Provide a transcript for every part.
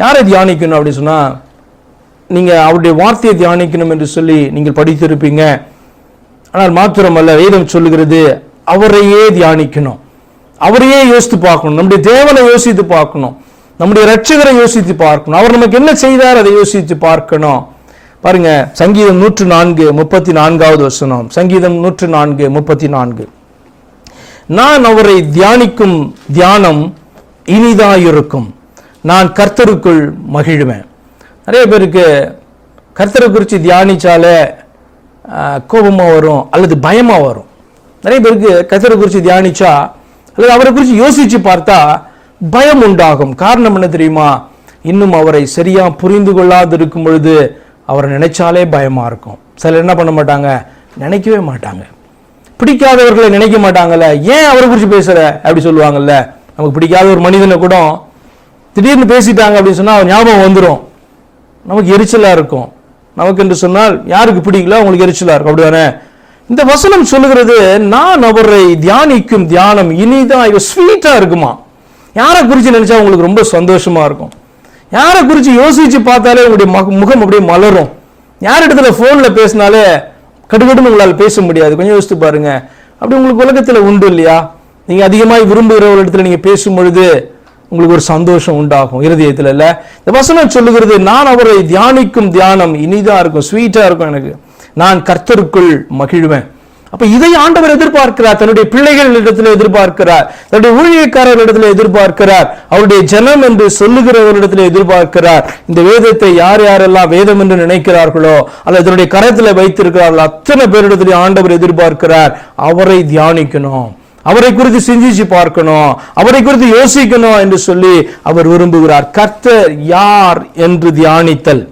யாரை தியானிக்கணும் அப்படின்னு சொன்னா நீங்க அவருடைய வார்த்தையை தியானிக்கணும் என்று சொல்லி நீங்கள் படித்திருப்பீங்க. ஆனால் மாத்திரமல்ல வேதம் சொல்லுகிறது அவரையே தியானிக்கணும். அவரையே யோசித்து பார்க்கணும். நம்முடைய தேவனை யோசித்து பார்க்கணும். நம்முடைய ரட்சகரை யோசித்து பார்க்கணும். அவர் நமக்கு என்ன செய்தார் அதை யோசித்து பார்க்கணும். பாருங்க சங்கீதம் நூற்று நான்கு முப்பத்தி நான்காவது வசனம். சங்கீதம் நூற்று நான்கு முப்பத்தி நான்கு. நான் அவரை தியானிக்கும் தியானம் இனிதாயிருக்கும். நான் கர்த்தருக்குள் மகிழுவேன். நிறைய பேருக்கு கர்த்தரை குறித்து தியானிச்சாலே கோபமாக வரும் அல்லது பயமாக வரும். நிறைய பேருக்கு கர்த்தரை குறித்து தியானிச்சா அல்லது அவரை குறித்து யோசித்து பார்த்தா பயம் உண்டாகும். காரணம் என்ன தெரியுமா? இன்னும் அவரை சரியாக புரிந்து கொள்ளாது இருக்கும் பொழுது அவரை நினைச்சாலே பயமாக இருக்கும். சிலர் என்ன பண்ண மாட்டாங்க? நினைக்கவே மாட்டாங்க. பிடிக்காதவர்களை நினைக்க மாட்டாங்கல்ல. ஏன் அவரை குறித்து பேசுகிற அப்படி சொல்லுவாங்கல்ல. நமக்கு பிடிக்காத ஒரு மனிதனை கூட திடீர்னு பேசிட்டாங்க அப்படின்னு சொன்னால் ஞாபகம் வந்துடும் நமக்கு எரிச்சலாக இருக்கும். நமக்கு என்று சொன்னால் யாருக்கு பிடிக்கல? உங்களுக்கு எரிச்சலாக இருக்கும். அப்படிதானே? இந்த வசனம் சொல்லுகிறது நான் அவரை தியானிக்கும் தியானம் இனிதான் இவ இருக்குமா? யாரை குறித்து நினச்சா உங்களுக்கு ரொம்ப சந்தோஷமாக இருக்கும்? யாரை குறித்து யோசித்து பார்த்தாலே உங்களுடைய முகம் அப்படியே மலரும். யார் இடத்துல ஃபோனில் பேசினாலே கடுகடுன்னு உங்களால் பேச முடியாது. கொஞ்சம் யோசித்து பாருங்க. அப்படி உங்களுக்கு உலகத்தில் உண்டு இல்லையா? நீங்கள் அதிகமாக விரும்புகிற ஒரு இடத்துல நீங்கள் பேசும் பொழுது உங்களுக்கு ஒரு சந்தோஷம் உண்டாகும். இருதயத்தில் இல்லை இந்த வசனம் சொல்லுகிறது நான் அவரை தியானிக்கும் தியானம் இனிதாக இருக்கும் ஸ்வீட்டாக இருக்கும் எனக்கு. நான் கர்த்தருக்குள் மகிழ்வேன். அப்ப இதை ஆண்டவர் எதிர்பார்க்கிறார். தன்னுடைய பிள்ளைகள் இடத்துல எதிர்பார்க்கிறார். தன்னுடைய ஊழியக்காரர் இடத்துல எதிர்பார்க்கிறார். அவருடைய ஜனம் என்று சொல்லுகிறவரிடத்துல எதிர்பார்க்கிறார். இந்த வேதத்தை யார் யாரெல்லாம் வேதம் என்று நினைக்கிறார்களோ அல்லது தன்னுடைய கரத்துல வைத்திருக்கிறார்களோ அத்தனை பேரிடத்திலே ஆண்டவர் எதிர்பார்க்கிறார். அவரை தியானிக்கணும். அவரை குறித்து சிந்திச்சு பார்க்கணும் அவரை குறித்து யோசிக்கணும் என்று சொல்லி அவர் விரும்புகிறார். கர்த்தர் யார் என்று தியானித்தல்.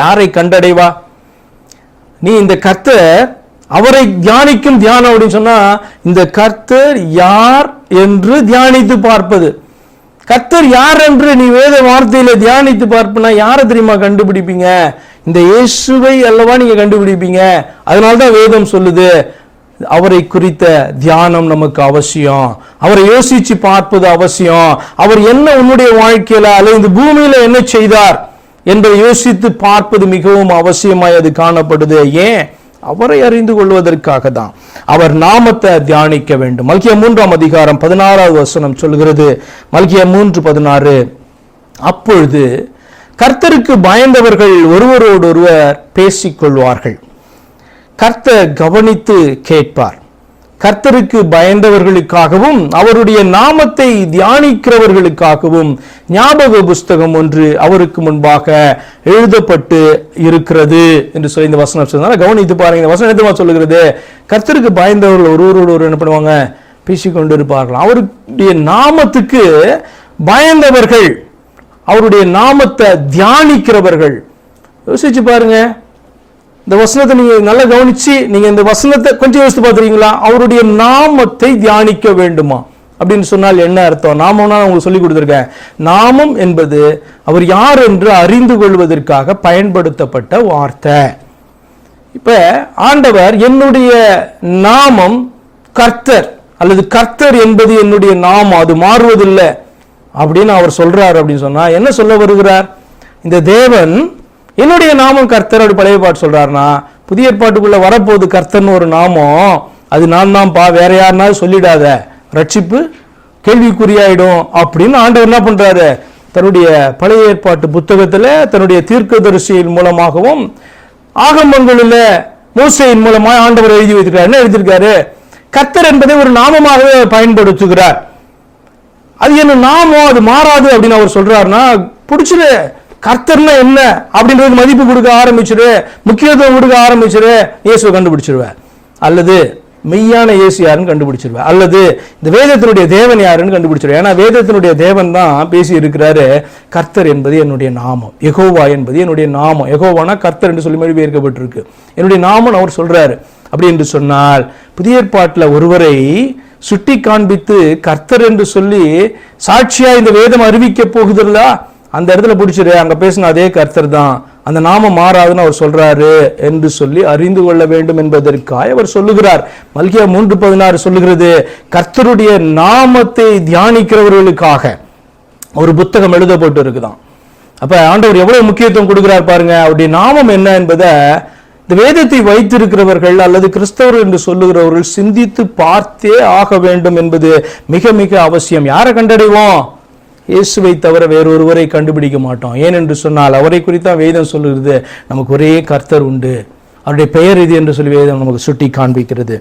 யாரை கண்டடைவா? நீ இந்த கர்த்தர் அவரை தியானிக்கும் தியானம் அப்படின்னு சொன்னா இந்த கர்த்தர் யார் என்று தியானித்து பார்ப்பது. கர்த்தர் யார் என்று நீ வேத வார்த்தையில தியானித்து பார்ப்பனா யாரை தெரியுமா கண்டுபிடிப்பீங்க? இந்த இயேசுவை அல்லவா நீங்க கண்டுபிடிப்பீங்க? அதனால்தான் வேதம் சொல்லுது. அவரை குறித்த தியானம் நமக்கு அவசியம். அவரை யோசிச்சு பார்ப்பது அவசியம். அவர் என்ன உன்னுடைய வாழ்க்கையில அல்லது இந்த பூமியில என்ன செய்தார் என்பதை யோசித்து பார்ப்பது மிகவும் அவசியமாய் அது காணப்படுது. ஏன்? அவரை அறிந்து கொள்வதற்காக தான். அவர் நாமத்தை தியானிக்க வேண்டும். மல்கிய மூன்றாம் அதிகாரம் பதினாறாவது வசனம் சொல்கிறது. மல்கிய மூன்று பதினாறு. அப்பொழுது கர்த்தருக்கு பயந்தவர்கள் ஒருவரோடொருவர் பேசிக்கொள்வார்கள். கர்த்தர் கவனித்து கேட்பார். கர்த்தருக்கு பயந்தவர்களுக்காகவும் அவருடைய நாமத்தை தியானிக்கிறவர்களுக்காகவும் ஞாபக புஸ்தகம் ஒன்று அவருக்கு முன்பாக எழுதப்பட்டு இருக்கிறது என்று சொல்லி இந்த வசனம் சொன்னால கவனித்து பாருங்க இந்த வசனம் எதுமா சொல்லுகிறது? கர்த்தருக்கு பயந்தவர்கள் ஒருவரோடு ஒரு என்ன பண்ணுவாங்க? பேசிக்கொண்டு இருப்பார்கள் அவருடைய நாமத்துக்கு பயந்தவர்கள் அவருடைய நாமத்தை தியானிக்கிறவர்கள். யோசிச்சு பாருங்க. இந்த வசனத்தை நீங்கள் நல்லா கவனித்து நீங்கள் இந்த வசனத்தை கொஞ்சம் யோசித்து பார்த்துறீங்களா அவருடைய நாமத்தை தியானிக்க வேண்டுமா? அப்படின்னு சொன்னால் என்ன அர்த்தம்? நாமம்னா உங்களுக்கு சொல்லி கொடுத்துருக்கேன். நாமம் என்பது அவர் யார் என்று அறிந்து கொள்வதற்காக பயன்படுத்தப்பட்ட வார்த்தை. இப்போ ஆண்டவர் என்னுடைய நாமம் கர்த்தர் அல்லது கர்த்தர் என்பது என்னுடைய நாமம் அது மாறுவதில்லை. அப்படின்னு அவர் சொல்றார் அப்படின்னு சொன்னா என்ன சொல்ல வருகிறார்? இந்த தேவன் என்னுடைய நாமம் கர்த்தர் அப்படி பழைய பாட்டு சொல்றாருன்னா புதிய ஏற்பாட்டுக்குள்ளே வரப்போகுது கர்த்தர்னு ஒரு நாமம். அது நான் தான் பா வேற யாருனாலும் சொல்லிடாத. ரட்சிப்பு கேள்விக்குறியாயிடும் அப்படின்னு ஆண்டவர் என்ன பண்றாரு? தன்னுடைய பழைய ஏற்பாட்டு புத்தகத்தில் தன்னுடைய தீர்க்கதரிசியின் மூலமாகவும் ஆகமங்களில் மோசையின் மூலமாக ஆண்டவர் எழுதி வைத்திருக்கார் என்ன எழுதியிருக்காரு? கர்த்தர் என்பதை ஒரு நாமமாகவே பயன்படுத்துகிறார். அது என்ன நாமம் அது மாறாது அப்படின்னு அவர் சொல்றாருன்னா பிடிச்சிரு. கர்த்தர்னா என்ன அப்படின்றது மதிப்பு கொடுக்க ஆரம்பிச்சிரு முக்கியத்துவம் கொடுக்க ஆரம்பிச்சிரு இயேசுவை கண்டுபிடிச்சிருவேன் அல்லது மெய்யான இயேசு யாருன்னு கண்டுபிடிச்சிருவேன் அல்லது இந்த வேதத்தினுடைய தேவன் யாருன்னு கண்டுபிடிச்சிருவேன் ஏன்னா வேதத்தினுடைய தேவன் தான் பேசி இருக்கிறாரு கர்த்தர் என்பது என்னுடைய நாமம். எகோவா என்பது என்னுடைய நாமம். எகோவானா கர்த்தர் என்று சொல்லி மொழிபெயர்க்கப்பட்டிருக்கு. என்னுடைய நாமம் அவர் சொல்றாரு. அப்படி என்று சொன்னால் புதிய ஏற்பாட்டில் ஒருவரை சுட்டி காண்பித்து கர்த்தர் என்று சொல்லி சாட்சியா இந்த வேதம் அறிவிக்க போகுதில்லா? அந்த இடத்துல பிடிச்சிரு அங்கே பேசின அதே கர்த்தர் தான் அந்த நாமம் மாறாதுன்னு அவர் சொல்றாரு என்று சொல்லி அறிந்து கொள்ள வேண்டும் என்பதற்காக அவர் சொல்லுகிறார். மல்கியா மூன்று பதினாறு சொல்லுகிறது கர்த்தருடைய நாமத்தை தியானிக்கிறவர்களுக்காக. ஒரு புத்தகம் எழுதப்பட்டு இருக்குதாம் அப்ப ஆண்டவர் எவ்வளவு முக்கியத்துவம் கொடுக்கிறார் பாருங்க அவருடைய நாமம் என்ன என்பதை இந்த வேதத்தை வைத்திருக்கிறவர்கள் அல்லது கிறிஸ்தவர் என்று சொல்லுகிறவர்கள் சிந்தித்து பார்த்தே ஆக வேண்டும் என்பது மிக மிக அவசியம். யாரை கண்டடைவோம்? இயேசுவை தவிர வேறொருவரை கண்டுபிடிக்க மாட்டோம். ஏனென்று சொன்னால் அவரை குறித்தான் வேதம் சொல்லுகிறது. நமக்கு ஒரே கர்த்தர் உண்டு. அவருடைய பெயர் இது என்று சொல்லி வேதம் நமக்கு சுட்டி காண்பிக்கிறது.